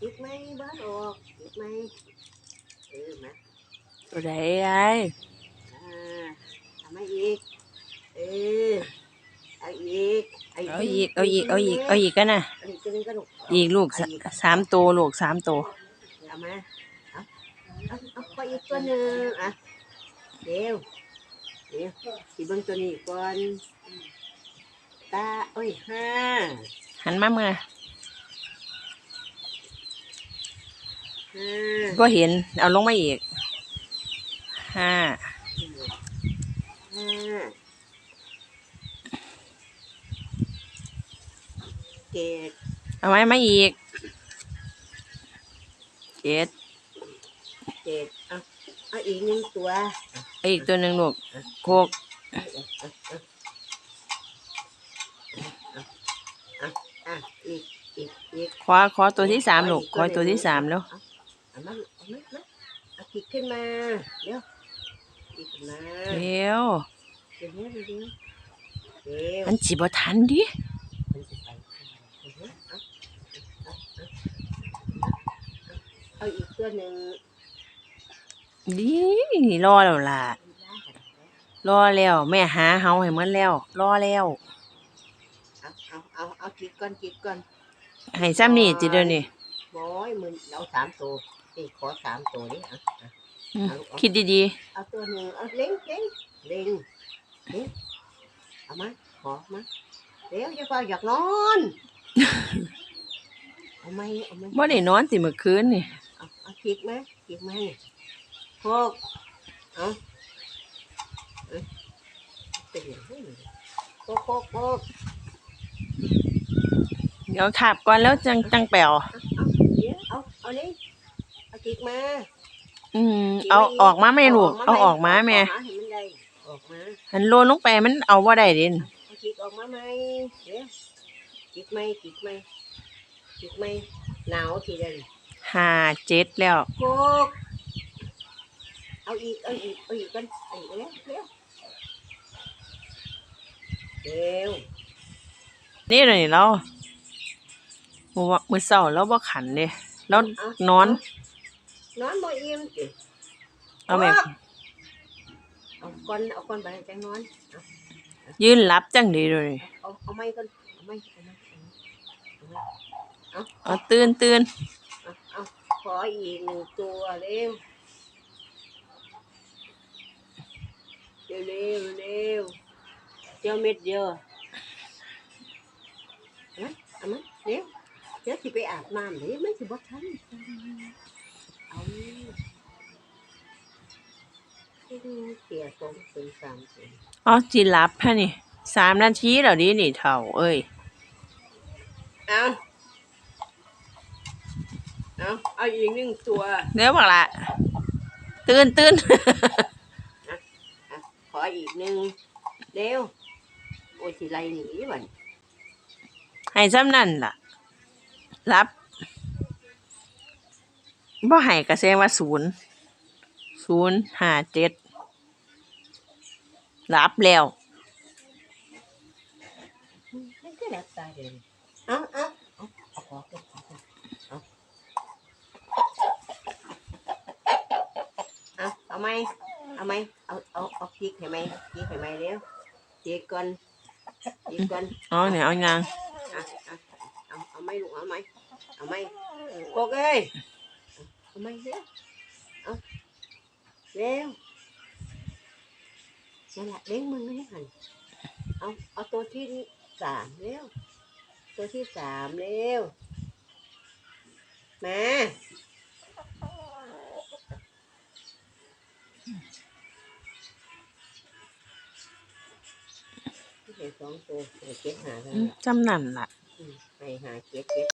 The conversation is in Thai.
จิกไหมบ้านออกจิกไหมเออมาตัวใดไอ้อ่าทำให้อีก เออเอาอีกเอาอีกเอาอีกเอาอีกเอาอีกกันนะเอาอีกตัวหนึงก็ลูกอีกลูกสะสามตัวลูกสามตัวเอามาเอาเอาเอาไปอีกตัวหนึ่งอะเดี๋ยวเดี๋ยวสีเบิ้งตัวนี้ก่อนตาโอ้ยห้าหันมาเมื่อ ห้า ก็เห็น เอาลงมาอีกห้าห้าเจ็ดเอาไว้มาอีกเจ็ดเจ็ดเอาเอาอีกหนึ่งตัวเอาอีกตัวหนึ่งลูกโคกอะอีกอีกอีกขอขอตัวที่สามลูกขอตัวที่สามแล้ว เอามาเอามามาเอาขีดขึ้นมาเดี๋ยวขีดขึ้นมาเร็วเดี๋ยวเดี๋ยวเดี๋ยวเดี๋ยวมันจีบทันดิมันจะไปเดี๋ยวเอาเอาเอาเอาอีกตัวหนึ่งดีรอแล้วล่ะ รอแล้วแม่หาเฮาให้หมันแล้ว รอแล้ว เอาเอาเอาเอาขีดก่อนขีดก่อนให้ซ้ำนี่จิเดี๋ยวนี้ บอยมึงเอาสามตัว นี่ขอสามตัวนี่อะอะอืมคิดดีเอาตัวหนึ่งเอาเล็งเล็งเล็งเล็งเอามาขอมาเดี๋ยวจะพออยากนอนเอาไหมเอาไหมๆบ่ได้นอนติเมื่อคืนนี่เอาเอาขีดไหมขีดไหมพวกเอาเอ้ยเป็นอย่างนี้โคกโคกโคก เดี๋ยวขับก่อนแล้วจังจังแปลว เอาเอาเดี๋ยวเอาเอาเลย เอาขีดมาอืมเอาออกมาแม่ลูกเอาออกมาแม่ออกมาให้มันได้ออกมาหันโลนลงไปมันเอาบ่ได้เด่นเอาขีดออกมาไหมเดี๋ยวขีดไหมขีดไหมขีดไหมหนาวทีเดียวห้าเจ็ดแล้วโคกเอาอีกเอาอีกเอาอีกกันเอาอีกเร็วเร็วเร็วนี่เลยเรามื้อว่ามื้อเช้าเราบ่ขันเด้แล้วนอน นอนบ่อิ่มสิเอาแม่เอาก้อนเอาก้อนไปให้จังนอนยืนหลับจังดีเลยเอาเอาไม้ก่อนเอาไม้เอาไม้เอาไม้เอาเอาตื่นตื่นเอาเอาขออีกหนึ่งตัวเร็วเร็วเร็วเร็วเจ้าเม็ดเดียวเอาไหมเอาไหมเร็วเดี๋ยวสิไปอาบน้ำเลยไม่สิบ่ทันเอาเสียสองถึงสามถึงอ๋อจิหลับฮะนี่สามนาทีแล้วดินี่เท่า เอ้ย เอาเอาเอาอีกหนึ่งตัว เดี๋ยวบอกละตื่นตื่นขออีกหนึ่งเร็วโอ้ยสิไรหนีบันให้ซ้ำนั่นล่ะ รับ บ่ให้ก็แสดงว่าศูนย์ศูนย์ห้าเจ็ดรับแล้วไม่ก็รับตาเดินเอาเอาเอาเอาขอขอขอขอเอาเอาเอาไหมเอาไหมเอาเอาเอาพริกให้ไหมพริกให้ไหมเร็วพริกก่อนพริกก่อนอ๋อเนี่ยเอายางอะอะเอาเอาไหมลูกเอาไหมเอาไหมโกกเอ้ย ไหมเร็วเอาเร็วนั่นแหละเล้งมึงให้หันเอาเอาตัวที่สามเร็วตัวที่สามเร็วมาเห็นสองตัวเจ็ดหาแล้วอืมจำนั่นล่ะ ไปหาเจ็ดเจ็ด